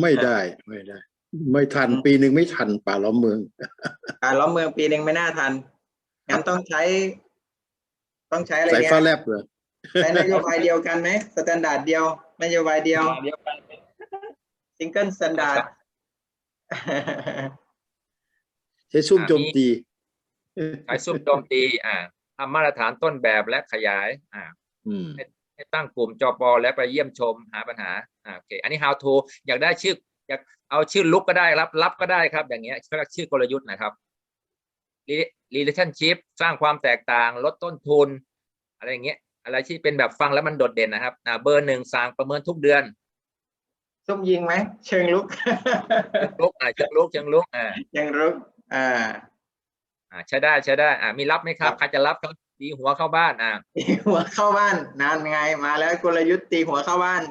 ไม่ได้ไม่ได้ ไม่ทันปีหนึ่งไม่ทันป่าล้อมเมืองการล้อมเมืองปีหนึ่งไม่น่าทันงั้นต้องใช้ ต้องใช้อะไรสายเนี่ยฟ้าแลบเลยใช้นโยบายเดียวกันไหมสแตนดาร์ดเดียวนโยบายเดียวเดียวกันซิงเกิลสแตนดาร์ดใช้ซุ่มโจมตีใช้ซุ่มโจมตี อ่าทำมาตรฐานต้นแบบและขยาย อ่าอืมให้ ตั้งกลุ่มจปและไปเยี่ยมชมหาปัญหาอ่าโอเคอันนี้ how to อยากได้ชื่ออยากเอาชื่อลุกก็ได้รับรับก็ได้ครับ อย่างเงี้ยเขาเรียกชื่อกลยุทธ์นะครับ Re- relationship สร้างความแตกต่างลดต้นทุน อะไรอย่างเงี้ยอะไรที่เป็นแบบฟังแล้วมันโดดเด่นนะครับอ่าเบอร์หนึ่งสั่งประเมินทุกเดือนซุ่มยิงไหมเชิงลุกลุกอ่าเชิงลุกเชิงลุกอ่ายังลุกอ่าอ่าใช้ได้ใช้ได้อ่ามีรับไหมครับครับใครจะรับครับ ตีหัวเข้าบ้านอ่าตีหัวเข้าบ้านนานไงมาแล้วกลยุทธ์ตีหัวเข้าบ้าน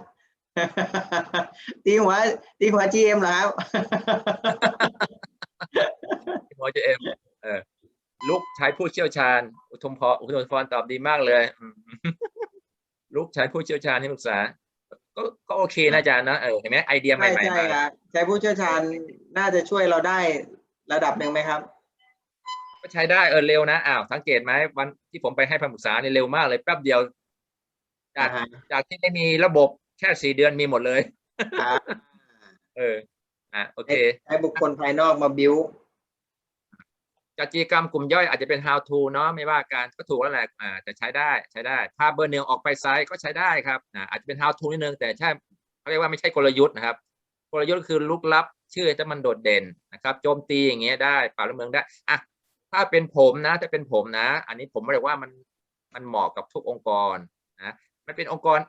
ตีหัว ตีหัวจีเอ็มเหรอครับหมอเจเอ็มเออลูกใช้ผู้เชี่ยวชาญ อุทุมพรอุทุมพรตอบดีมากเลยอืมลูกใช้ผู้เชี่ยวชาญที่ปรึกษา ก็ก็โอเคนะอาจารย์นะเออเห็นไหมไอเดียใหใช่ม่ๆใช่มาครับใช้ผู้เชี่ยวชาญน่าจะช่วยเราได้ระดับหนึ่งไหมครับ ก็ใช้ได้เออเร็วนะอ้าวสังเกตไหมวันที่ผมไปให้คำปรึกษาเนี่ยเร็วมากเลยแป๊บเดียว จากอ่าฮะจากที่ไม่มีระบบแค่สี่เดือนมีหมดเลย อ่าเอออะโอเคให้บุคคลภายนอกมาบิวจัดกิจกรรมกลุ่มย่อยอาจจะเป็น how to เนาะไม่ว่าการก็ถูกแล้วแหละอ่าแต่ใช้ได้ใช้ได้ถ้าเบอร์หนึ่งออกไปไซต์ก็ใช้ได้ครับอ่าอาจจะเป็น how to นิดนึงแต่ใช่เขาเรียกว่าไม่ใช่กลยุทธ์นะครับ กลยุทธ์คือลุกลับชื่อจะมันโดดเด่นนะครับโจมตีอย่างเงี้ยได้ป่าละเมืองได้อะ ถ้าเป็นผมนะถ้าเป็นผมนะ อันนี้ผมไม่ได้ว่ามันมันเหมาะกับทุกองค์กรนะมันเป็นองค์กร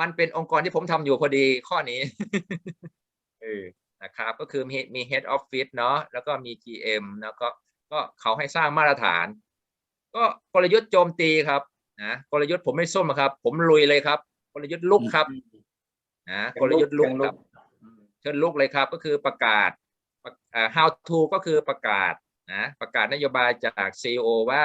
มันเป็นองค์กรที่ผมทำอยู่พอดีข้อนี้เออนะครับก็คือมีมี head office เนาะแล้วก็มี GM แล้วก็ก็เขาให้สร้างมาตรฐาน ก็กลยุทธ์โจมตีครับนะกลยุทธ์ผมไม่ส้มอะครับ ผมลุยเลยครับ กลยุทธ์ลุกครับนะกลยุทธ์ลุกครับอืมเชิญลุกเลยครับ ก็คือประกาศประอ่า how to ก็คือประกาศ นะประกาศนโยบายจาก CEO ว่า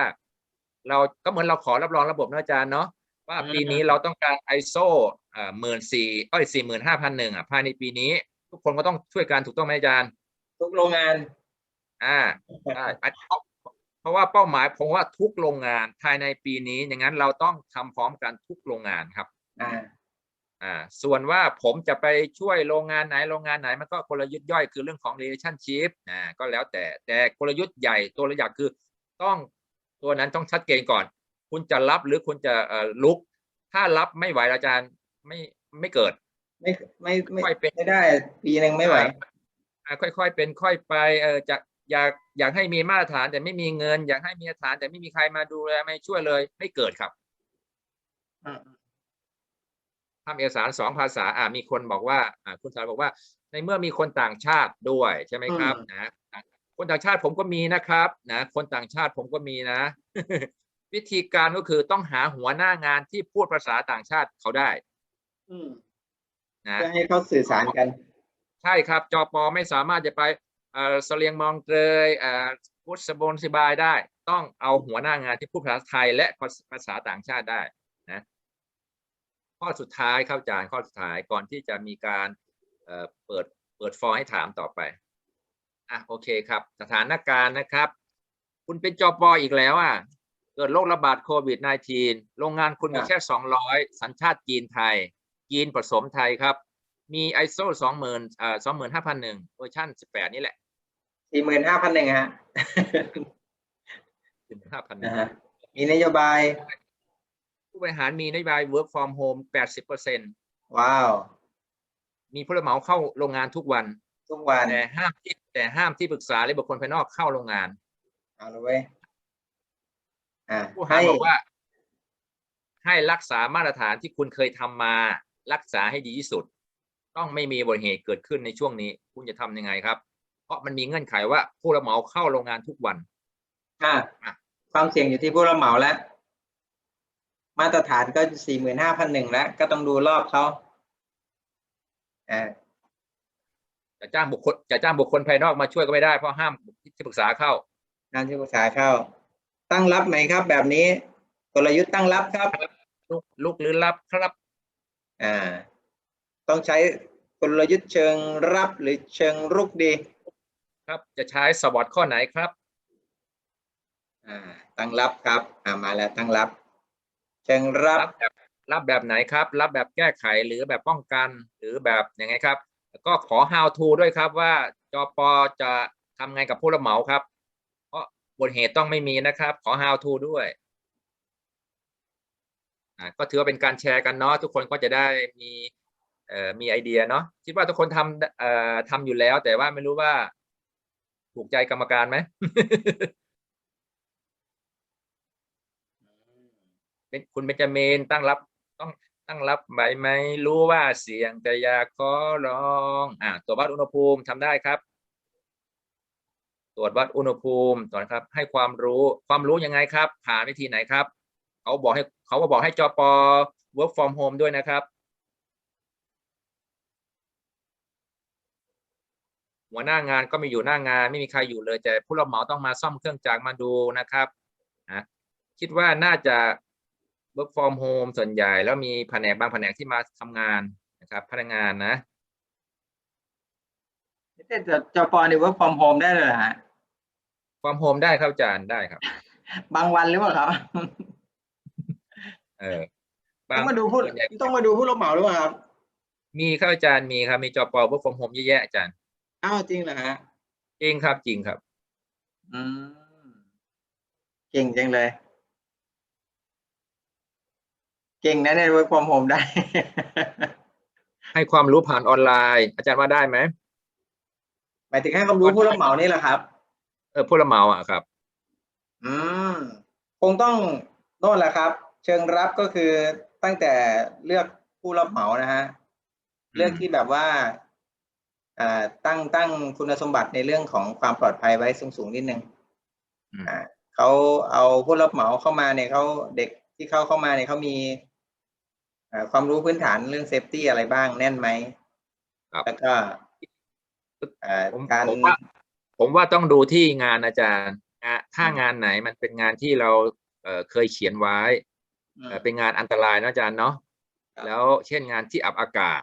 เราก็เหมือนเราขอรับรองระบบนะอาจารย์เนาะว่าปีนี้เราต้องการ ISO อ่าหมื่นสี่เอ้ยสี่หมื่นห้าพันหนึ่งอะภายในปีนี้ ทุกคนก็ต้องช่วยกันถูกต้องไหมอาจารย์ ทุกโรงงานอ่าใช่อันเพราะเพราะว่าเป้าหมายผมว่าทุกโรงงานภายในปีนี้อย่างนั้นเราต้องทำพร้อมกันทุกโรงงานครับอ่า อ่าส่วนว่าผมจะไปช่วยโรงงานไหนโรงงานไหน มันก็กลยุทธ์ย่อยคือเรื่องของ relationship อ่าก็แล้วแต่แต่กลยุทธ์ใหญ่ตัวระยะคือต้องตัวนั้นต้องชัดเจนก่อน คุณจะรับหรือคุณจะเอ่อลุก ถ้ารับไม่ไหวอาจารย์ไม่ไม่เกิด ไม่ไม่ไม่ค่อยเป็นไม่ได้ ปีหนึ่งไม่ไหวอ่าค่อยๆ เป็นค่อยไปเออจะอยากอยากให้มีมาตรฐานแต่ไม่มีเงิน อยากให้มีมาตรฐานแต่ไม่มีใครมาดูแลไม่ช่วยเลย ไม่เกิดครับ อืม ทำเอกสารสองภาษาอ่ามีคนบอกว่าอ่าคุณสารบอกว่า ในเมื่อมีคนต่างชาติด้วยใช่ไหมครับนะคนต่างชาติผมก็มีนะครับนะคนต่างชาติผมก็มีนะ วิธีการก็คือต้องหาหัวหน้างานที่พูดภาษาต่างชาติเขาได้อืมนะเพื่อให้เขาสื่อสารกัน ใช่ครับจอปอไม่สามารถจะไปเอ่อเสลียงมองเตยเอ่อพุทธสบนสิบายได้ ต้องเอาหัวหน้างานที่พูดภาษาไทยและภาษาต่างชาติได้นะ ข้อสุดท้ายครับอาจารย์ข้อสุดท้ายก่อนที่จะมีการเอ่อเปิดเปิดฟอร์ให้ถามต่อไปอะโอเคครับ สถานการณ์นะครับ คุณเป็นจอปออีกแล้วอะเกิดโรคระบาดโควิด -19 โรงงานคุณมีครับแค่ 200 สัญชาติจีนไทย จีนผสมไทยครับ มี ISO สองหมื่นอ่าสองหมื่นห้าพันหนึ่งเวอร์ชันสิบแปดนี่แหละสี่หมื่นห้าพันหนึ่งฮะถึงห้าพันหนึ่นะงฮะมีนโยบาย ผู้บริหารมีนโยบาย work from home แปดสิบเปอร์เซ็นว้าว มีผู้รับเหมาเข้าโรงงานทุกวัน ทุกวันแต่ห้ามที่แต่ห้ามที่ปรึกษาและบุคคลภายนอกเข้าโรงงานเอาละเว้ยอ่าผู้บริหารบอกว่า ให้รักษามาตรฐานที่คุณเคยทำมา รักษาให้ดีที่สุด ต้องไม่มีอุบัติเหตุเกิดขึ้นในช่วงนี้ คุณจะทำยังไงครับ เพราะมันมีเงื่อนไขว่าผู้รับเหมาเข้าโรงงานทุกวัน อ่าอะ ความเสี่ยงอยู่ที่ผู้รับเหมาแล้ว มาตรฐานก็สี่หมื่นห้าพันหนึ่งแล้ว ก็ต้องดูรอบเขาอ่าจะจ้างบุคคลจะจ้างบุคคลภายนอกมาช่วยก็ไม่ได้เพราะห้ามที่ปรึกษาเข้างานที่ปรึกษาเข้า ตั้งรับไหมครับ แบบนี้กลยุทธ์ตั้งรับครับลุกลุกหรือรับครับอ่าต้องใช้กลยุทธ์เชิงรับหรือเชิงรุกดี ครับจะใช้สวอตข้อไหนครับ อ่า ตั้งรับครับ อ่ามาแล้วตั้งรับ เชิงรับรับแบบรับแบบไหนครับ รับแบบแก้ไขหรือแบบป้องกันหรือแบบยังไงครับ แล้วก็ขอ how to ด้วยครับว่าจอปจะทำไงกับผู้รับเหมาครับ เพราะบทเหตุต้องไม่มีนะครับ ขอ how to ด้วยอ่าก็ถือว่าเป็นการแชร์กันเนาะทุกคนก็จะได้มีเอ่อมีไอเดียเนาะคิดว่าทุกคนทำเอ่อทำอยู่แล้ว แต่ว่าไม่รู้ว่าถูกใจกรรมการไหม เป็น คุณเบนจามินตั้งรับต้องตั้งรับไหมไหมรู้ว่าเสียงแต่อยากขอร้องอ่าตรวจวัดอุณหภูมิทำได้ครับ ตรวจวัดอุณหภูมิต่อนครับ ให้ความรู้ความรู้ยังไงครับ ผ่านวิธีไหนครับเขาบอกให้เขาก็บอกให้จอปอ work from home ด้วยนะครับ หัวหน้างานก็มีอยู่หน้างานไม่มีใครอยู่เลยแต่ผู้รับเหมาต้องมาซ่อมเครื่องจักรมาดูนะครับนะคิดว่าน่าจะ work from home ส่วนใหญ่แล้วมีแผนกบางแผนกที่มาทำงานนะครับพนักงานนะแต่จอปอนี่ work from home ได้เลยเหรอฮะ from home ได้ครับอาจารย์ได้ครับ บางวันหรือเปล่าครับ เออต้บาองงมาดูผู้ส่วนใหญ่ต้องมาดูผู้รับเหมาหรือเปล่าครับ มีครับอาจารย์มีครับมีจอปอ work from home เยอะแยะอาจารย์อ้าวจริงเหรอฮะจริงครับจริงครับ อืมเก่งจังเลย เก่งนะเนี่ย work from home ได้ ให้ความรู้ผ่านออนไลน์ อาจารย์ว่าได้ไหมหมายถึงให้ความรู้ผู้รับเหมานี่แหละครับ เออผู้รับเหมาอะครับ อืมคงต้องโน่นแหละครับ เชิงรับก็คือตั้งแต่เลือกผู้รับเหมานะฮะอืมเลือกที่แบบว่าอ่าตั้งตั้งคุณสมบัติในเรื่องของความปลอดภัยไว้สูงสูงๆนิดนึงอืมอ่าเขาเอาผู้รับเหมาเข้ามาเนี่ยเขาเด็กที่เข้าเข้ามาเนี่ยเขามีอ่า ความรู้พื้นฐานเรื่องเซฟตี้อะไรบ้างแน่นไหมครับแล้วก็อ่าผมการผมว่าผมว่าต้องดูที่งานอาจารย์อะถ้างานไหนมันเป็นงานที่เราเอ่อเคยเขียนไว้อืมเอ่อเป็นงานอันตรายนะอาจารย์เนาะครับแล้วเช่นงานที่อับอากาศ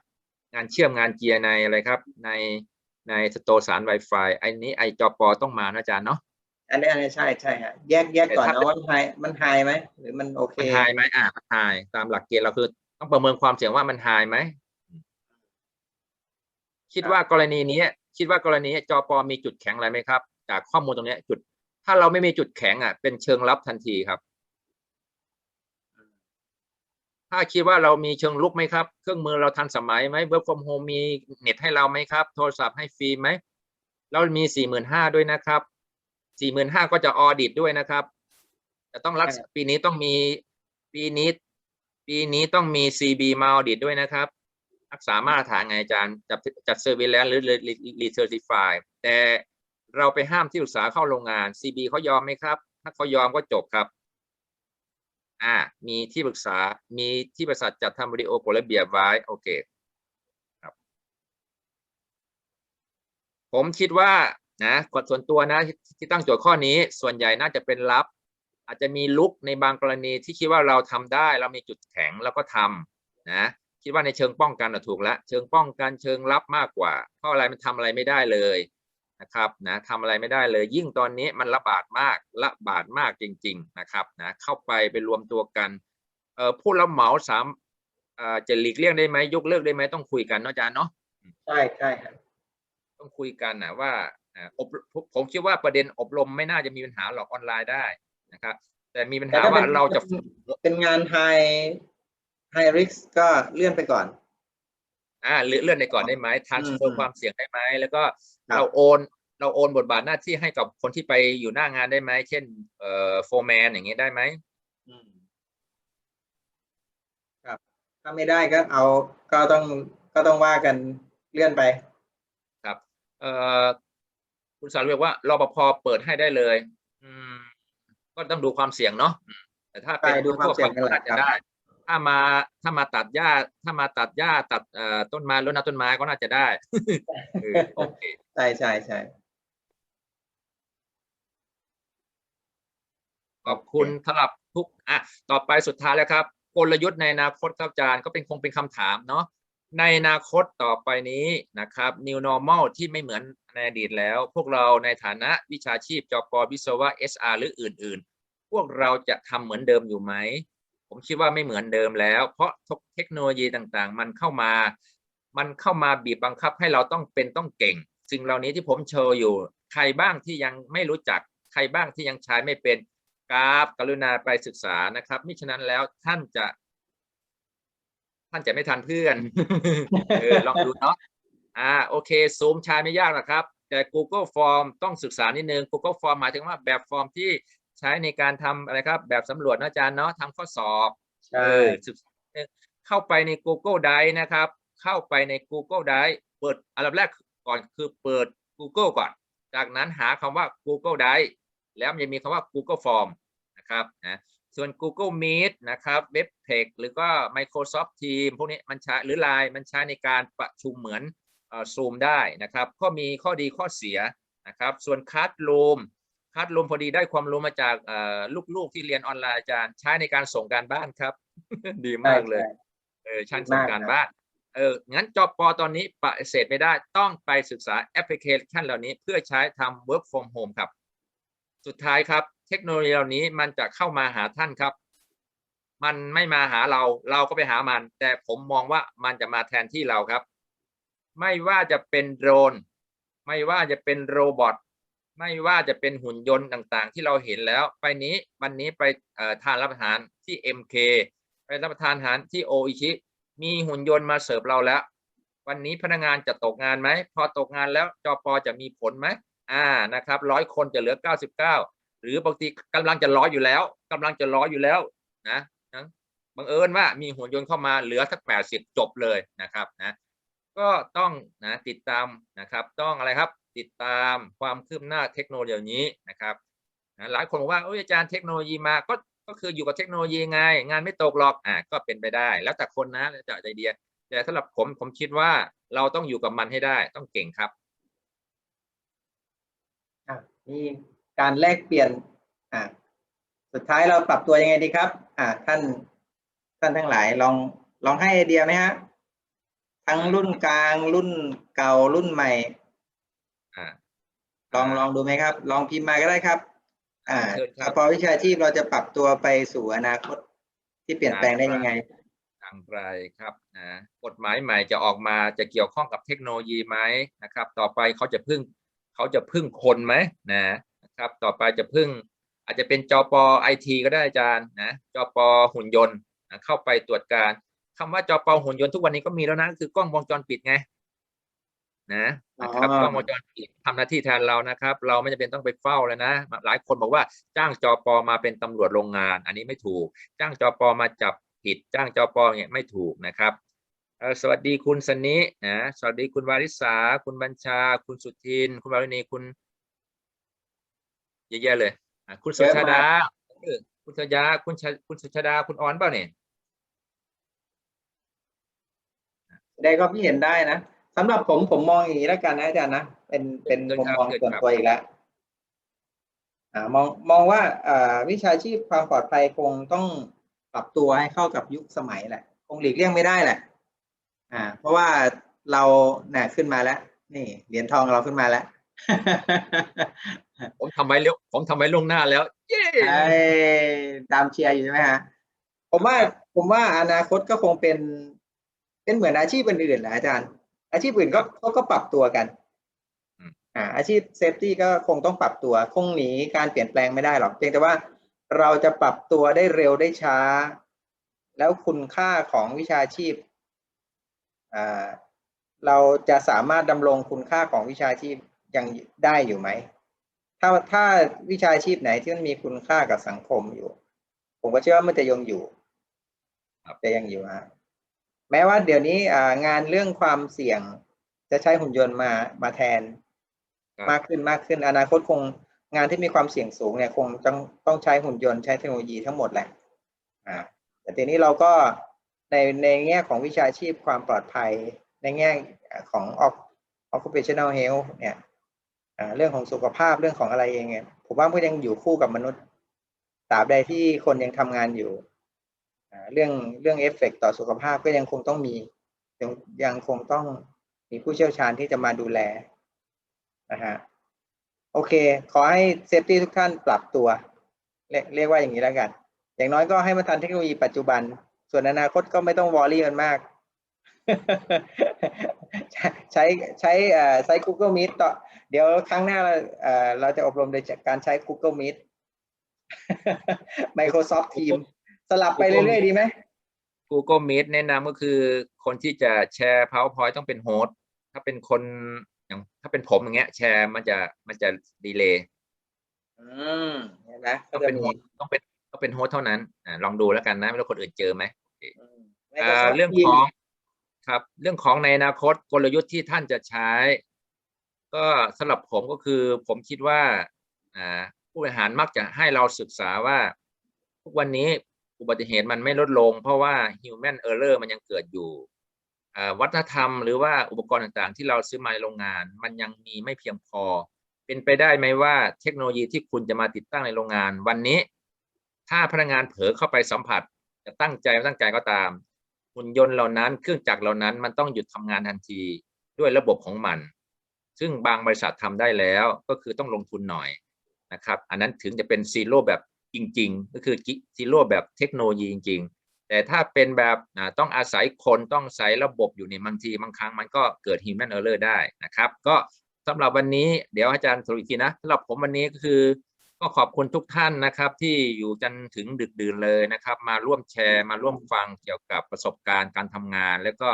งานเชื่อมงานเกียร์ในอะไรครับ ในในสโตสาร Wi-Fi อันนี้ไอจอปอต้องมานะอาจารย์เนาะอันนี้อันนี้ใช่ใช่ฮะแยกแยกแต่ก่อนถ้านะว่ามันไฮมันไฮไหมหรือมันโอเคมันไฮไหมอะมันไฮตามหลักเกณฑ์เราคือ ต้องประเมินความเสี่ยงว่ามันไฮไหม คิดว่ากรณีนี้คิดว่ากรณีจอปอมีจุดแข็งอะไรไหมครับ จากข้อมูลตรงเนี้ยจุด ถ้าเราไม่มีจุดแข็งอะ เป็นเชิงลับทันทีครับ ถ้าคิดว่าเรามีเชิงลุกไหมครับ เครื่องมือเราทันสมัยไหมเวิร์กฟอร์มโฮมมีเน็ตให้เราไหมครับ โทรศัพท์ให้ฟรีไหมเรามีสี่หมื่นห้าด้วยนะครับสี่หมื่นห้าก็จะออดิตด้วยนะครับ จะต้องรักษาใช่ปีนี้ต้องมีปีนี้ ปีนี้ต้องมี CB มาออดิตด้วยนะครับ รักษามาตรฐานไงอาจารย์จัดจัดเซอร์วิลแลนหรือรีเซอร์ติฟายแต่เราไปห้ามที่ปรึกษาเข้าโรงงาน CB เขายอมไหมครับ ถ้าเขายอมก็จบครับ อ่า มีที่ปรึกษา มีที่บริษัทจัดทำวิดีโอกฎระเบียบไว้ โอเคครับ ผมคิดว่านะกฎส่วนตัวนะที่ตั้งโจทย์ข้อนี้ ส่วนใหญ่น่าจะเป็นลับ อาจจะมีลุกในบางกรณีที่คิดว่าเราทำได้ เรามีจุดแข็งแล้วก็ทำนะคิดว่าในเชิงป้องกันน่ะถูกแล้วเชิงป้องกันเชิงรับมากกว่า เพราะอะไรมันทำอะไรไม่ได้เลยนะครับนะทำอะไรไม่ได้เลย ยิ่งตอนนี้มันระบาดมากระบาดมากจริง ๆนะครับนะเข้าไปไปรวมตัวกันเอ่อผู้รับเหมาสามเอ่อจะหลีกเลี่ยงได้ไหมยกเลิกได้ไหมต้องคุยกันเนาะอาจารย์เนาะใช่ใช่ครับต้องคุยกันนะว่าอ่าอบผมผมคิดว่าประเด็นอบรมไม่น่าจะมีปัญหาหรอกออนไลน์ได้ นะครับ แต่มีปัญแต่หาถ้าว่าเป็นเราจะเป็นงานไฮไฮริสก็เลื่อนไปก่อนอ่าเลื่อนเลื่อนในก่อนได้ไหมทานอืมเพิ่มความเสี่ยงได้ไหมแล้วก็ครับเราโอนเราโอนบทบาทหน้าที่ให้กับคนที่ไปอยู่หน้างานได้ไหมเช่นเอ่อโฟร์แมนอย่างเงี้ยได้ไหมอืมครับถ้าไม่ได้ก็เอาก็ต้องก็ต้องว่ากันเลื่อนไป ครับ เอ่อคุณสารเรียกว่ารปภเปิดให้ได้เลยอืม ก็ต้องดูความเสี่ยงเนาะอืมแต่ถ้าเป็นใช่ดูความเสี่ยงกันแหละทั่วไปก็น่าจะครับได้ ถ้ามาถ้ามาตัดหญ้า ถ้ามาตัดหญ้าตัดเอ่อต้นไม้รดน้ำต้นไม้ก็น่าจะได้เออโอเคใช่ใช่ใช่ขอบคุณสำหรับทุกอะต่อไปสุดท้ายแล้วครับกลยุทธ์ในอนาคตครับอาจารย์ก็เป็นคงเป็นคำถามเนาะ ในอนาคตต่อไปนี้นะครับ new normal ที่ไม่เหมือนในอดีตแล้ว พวกเราในฐานะวิชาชีพจปวิศวะ SR หรืออื่น ๆ พวกเราจะทำเหมือนเดิมอยู่ไหม ผมคิดว่าไม่เหมือนเดิมแล้ว เพราะเทคโนโลยีต่างๆ มันเข้ามา มันเข้ามาบีบบังคับให้เราต้องเป็นต้องเก่ง สิ่งเหล่านี้ที่ผมโชว์อยู่ ใครบ้างที่ยังไม่รู้จัก ใครบ้างที่ยังใช้ไม่เป็นกราฟกรุณาไปศึกษานะครับมิฉะนั้นแล้วท่านจะ ท่านจะไม่ทันเพื่อนเออลองดูเนาะอ่าโอเคซูมใช้ไม่ยากหรอกครับ แต่ Google Form ต้องศึกษานิดนึง Google Form หมายถึงว่าแบบฟอร์มที่ใช้ในการทำอะไรครับ แบบสำรวจนะอาจารย์เนาะทำข้อสอบใช่เออศึกษาเออเข้าไปใน Google Drive นะครับ เข้าไปใน Google Drive เปิดอันดับแรกก่อนคือเปิด Google ก่อน จากนั้นหาคำว่า Google Drive แล้วมันจะมีคำว่า Google Form นะครับนะ ส่วน Google Meet นะครับ WebTech หรือก็ Microsoft Teams พวกนี้มันใช้หรือ Line มันใช้ในการประชุมเหมือนซูมได้นะครับก็มีข้อดีข้อเสียนะครับ ส่วนคัดลูมคัดลูมพอดีได้ความรู้มาจากเอ่อลูกๆที่เรียนออนไลน์อาจารย์ใช้ในการส่งการบ้านครับ ดีมากเลยเออชั้นดีส่งมากการครับบ้านเอองั้นจอปอตอนนี้ปฏิเสธไม่ได้ต้องไปศึกษาแอปพลิเคชันเหล่านี้เพื่อใช้ทำ work from home ครับ สุดท้ายครับ เทคโนโลยีเหล่านี้มันจะเข้ามาหาท่านครับ มันไม่มาหาเราเราก็ไปหามัน แต่ผมมองว่ามันจะมาแทนที่เราครับ ไม่ว่าจะเป็นโดรน ไม่ว่าจะเป็นโรบอทไม่ว่าจะเป็นหุ่นยนต์ต่างๆ ที่เราเห็นแล้ว ไปนี้วันนี้ไปทานรับประทานที่ MK ไปรับประทานอาหารที่โออิชิมีหุ่นยนต์มาเสิร์ฟเราแล้ว วันนี้พนักงานจะตกงานไหม พอตกงานแล้วจอปอจะมีผลไหมอ่านะครับร้อยคนจะเหลือ 99ห รือบางทีกำลังจะร้อยอยู่แล้วกำลังจะร้อยอยู่แล้วนะนะบังเอิญว่ามีหุ่นยนต์เข้ามาเหลือสัก80จบเลยนะครับนะก็ต้องนะติดตามนะครับ ต้องอะไรครับติดตามความคืบหน้าเทคโนโลยีนี้นะครับนะหลายคนบอกว่าโอ้ยอาจารย์เทคโนโลยีมาก็ก็คืออยู่กับเทคโนโลยีไง งานไม่ตกหรอกอ่าก็เป็นไปได้ แล้วแต่คนนะแล้วแต่ไอเดีย แต่สำหรับผมผมคิดว่าเราต้องอยู่กับมันให้ได้ต้องเก่งครับอะมี การแลกเปลี่ยนอ่าสุดท้ายเราปรับตัวยังไงดีครับ อ่าท่านท่านทั้งหลายลองลองให้ไอเดียไหมฮะทั้งรุ่นกลางรุ่นเก่ารุ่นใหม่อ่าลองลองดูไหมครับ ลองพิมพ์มาก็ได้ครับ อ่าเชิญคเฉรับพาะวิชาชีพเราจะปรับตัวไปสู่อนาคตที่เปลี่ยนแปลงได้ยังไงอย่างไรครับนะกฎหมายใหม่จะออกมาจะเกี่ยวข้องกับเทคโนโลยีไหมนะครับ ต่อไปเขาจะพึ่งเขาจะพึ่งคนไหมนะนะ ครับ ต่อไปจะพึ่ง อาจจะเป็นจอปอไอทีก็ได้อาจารย์นะจอปอหุ่นยนต์นะเข้าไปตรวจการคำว่าจอปอหุ่นยนต์ทุกวันนี้ก็มีแล้วนะคือกล้องวงจรปิดไงนะนะครับอ๋อกล้องวงจรปิดทำหน้าที่แทนเรานะครับ เราไม่จำเป็นต้องไปเฝ้าเลยนะ หลายคนบอกว่าจ้างจอปอมาเป็นตำรวจโรงงาน อันนี้ไม่ถูก จ้างจอปอมาจับผิดจ้างจอปอเนี่ยไม่ถูกนะครับเอ่อสวัสดีคุณสนินะสวัสดีคุณวาริสาคุณบัญชา คุณสุทิน คุณวารินีคุณ เยอะแยะเลยอะคุณสุเยอะชามากดาเออคุณชยาคุณชคุณสุชาดาคุณออนเปล่าเนี่ยได้ก็พี่เห็นได้นะสำหรับผมผมมองอย่างนี้แล้วกันนะอาจารย์นะเป็นเป็นมุมมองส่วนตัวอีกแล้วอ่ามองมองว่าอ่าวิชาชีพความปลอดภัยคงต้องปรับตัวให้เข้ากับยุคสมัยแหละ คงหลีกเลี่ยงไม่ได้แหละ อ่า เพราะว่าเราเนี่ยขึ้นมาแล้ว นี่เหรียญทองเราขึ้นมาแล้ว ผมทำไว้เร็วผมทำไว้ล่วงหน้าแล้ว เย้ไอ้ตามเชียร์อยู่ใช่ไหมฮะผมว่าครับผมว่าอนาคตก็คงเป็น เป็นเหมือนอาชีพอื่นๆแหละอาจารย์ อาชีพอื่นก็เขาก็ปรับตัวกันอืมอ่าอาชีพเซฟตี้ก็คงต้องปรับตัว คงหนีการเปลี่ยนแปลงไม่ได้หรอกเพียงแต่ว่าเราจะปรับตัวได้เร็วได้ช้า แล้วคุณค่าของวิชาชีพอ่าเราจะสามารถดำรงคุณค่าของวิชาชีพ ยังได้อยู่ไหม ถ้าถ้าวิชาชีพไหนที่มันมีคุณค่ากับสังคมอยู่ ผมก็เชื่อว่ามันจะยังอยู่ครับจะยังอยู่ฮะแม้ว่าเดี๋ยวนี้อ่างานเรื่องความเสี่ยงจะใช้หุ่นยนต์มามาแทนครับมากขึ้นมากขึ้น อนาคตคงงานที่มีความเสี่ยงสูงเนี่ยคงต้องต้องใช้หุ่นยนต์ใช้เทคโนโลยีทั้งหมดแหละอ่าแต่ทีนี้เราก็ในในแง่ของวิชาชีพความปลอดภัย ในแง่ของ occupational health เนี่ยอ่า เรื่องของสุขภาพเรื่องของอะไรเองเนี่ยผมว่ามันก็ยังอยู่คู่กับมนุษย์ตราบใดที่คนยังทำงานอยู่เรื่องเรื่องเอฟเฟกต่อสุขภาพก็ยังคงต้องมียังยังคงต้องมีผู้เชี่ยวชาญที่จะมาดูแลนะฮะโอเค ขอให้เซฟตี้ทุกท่านปรับตัว เรียกว่าอย่างนี้แล้วกัน อย่างน้อยก็ให้มันทันเทคโนโลยีปัจจุบัน ส่วนอนาคตก็ไม่ต้องวอรี่กันมาก ใช้ใช้เอ่อใช้ Google Meet ต่อ เดี๋ยวครั้งหน้าเราเอ่อเราจะอบรมโดยจากการใช้ Google Meet Microsoft Teams สลับไปเรื่อยๆดีไหม Google Meet แนะนำก็คือคนที่จะแชร์ PowerPoint ต้องเป็นโฮสต์ถ้าเป็นคนอย่างถ้าเป็นผมอย่างเงี้ย แชร์มันจะมันจะดีเลย์อืมเห็นไหมก็ต้องจะเป็นมีโฮสต์ต้องเป็นต้องเป็นโฮสต์เท่านั้นอ่าลองดูแล้วกันนะไม่รู้คนอื่นเจอไหมอืมอ่า Microsoft เรื่อง Teams ของครับ เรื่องของในอนาคตกลยุทธ์ที่ท่านจะใช้ ก็สำหรับผมก็คือผมคิดว่าผู้บริหารมักจะให้เราศึกษาว่าทุกวันนี้อุบัติเหตุมันไม่ลดลง เพราะว่า human error มันยังเกิดอยู่วัฒนธรรมหรือว่าอุปกรณ์ต่างๆ ที่เราซื้อมาในโรงงาน มันยังมีไม่เพียงพอ เป็นไปได้ไหมว่าเทคโนโลยีที่คุณจะมาติดตั้งในโรงงาน วันนี้ ถ้าพนักงานเผลอเข้าไปสัมผัส จะตั้งใจไม่ตั้งใจก็ตามหุ่นยนต์เหล่านั้นเครื่องจักรเหล่านั้นมันต้องหยุดทำงานทันทีด้วยระบบของมัน ซึ่งบางบริษัททำได้แล้วก็คือต้องลงทุนหน่อยนะครับอันนั้นถึงจะเป็นซีโร่แบบจริง ๆ ก็คือซีโร่แบบเทคโนโลยีจริง ๆ แต่ถ้าเป็นแบบต้องอาศัยคนต้องใช้ระบบอยู่ในบางทีบางครั้งมันก็เกิด human error ได้นะครับ ก็สำหรับวันนี้เดี๋ยวอาจารย์สรุปอีกทีนะสำหรับผมวันนี้ก็คือก็ขอบคุณทุกท่านนะครับ ที่อยู่จนถึงดึกดื่นเลยนะครับ มาร่วมแชร์ มาร่วมฟังเกี่ยวกับประสบการณ์การทำงาน แล้วก็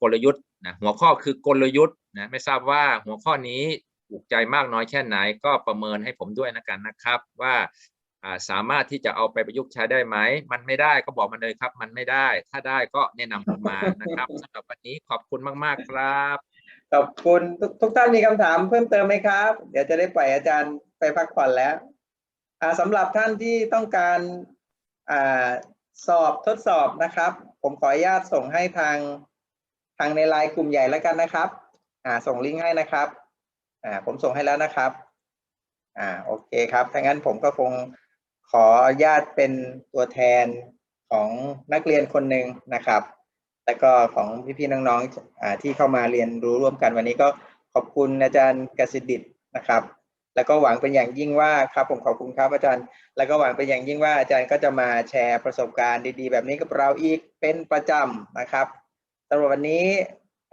กลยุทธ์ นะหัวข้อคือกลยุทธ์นะไม่ทราบว่าหัวข้อนี้ถูกใจมากน้อยแค่ไหน ก็ประเมินให้ผมด้วยนะกันนะครับว่าอ่าสามารถที่จะเอาไปประยุกต์ใช้ได้ไหม มันไม่ได้ก็บอกมันเลยครับ มันไม่ได้ ถ้าได้ก็แนะนำผมมานะครับสำหรับวันนี้ขอบคุณมาก ๆ ครับ ขอบคุณทุกทุกท่านมีคำถามเพิ่มเติมไหมครับ เดี๋ยวจะได้ปล่อยอาจารย์ไปพักผ่อนแล้วอ่าสำหรับท่านที่ต้องการอ่าสอบทดสอบนะครับ ผมขออนุญาตส่งให้ทาง ทางในไลน์กลุ่มใหญ่แล้วกันนะครับ อ่า ส่งลิงก์ให้นะครับ อ่า ผมส่งให้แล้วนะครับ อ่า โอเคครับถ้างั้นผมก็คงขออนุญาตเป็นตัวแทนของนักเรียนคนหนึ่งนะครับ แล้วก็ของพี่ๆน้องๆอ่าที่เข้ามาเรียนรู้ร่วมกันวันนี้ก็ขอบคุณอาจารย์กสิดิตนะครับ แล้วก็หวังเป็นอย่างยิ่งว่าครับผมขอบคุณครับอาจารย์ แล้วก็หวังเป็นอย่างยิ่งว่าอาจารย์ก็จะมาแชร์ประสบการณ์ดีๆ แบบนี้กับเราอีกเป็นประจำนะครับ สำหรับวันนี้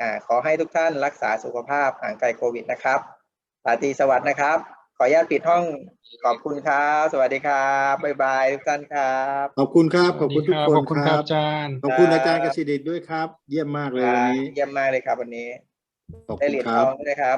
อ่าขอให้ทุกท่านรักษาสุขภาพห่างไกลโควิดนะครับราตรีสวัสดิ์นะครับ ขออนุญาตปิดห้องขอบคุณครับ สวัสดีครับ บ๊ายบายทุกท่านครับ ขอบคุณครับ ขอบคุณทุกคนขอบคุณคครัรับบอาจารย์ ขอบคุณอาจารย์กสิเดชด้วยครับ เยี่ยมมากเลยวันนี้ เยี่ยมมากเลยครับวันนี้ขอบได้คุเหณรียญคทรัอบงด้วยครับ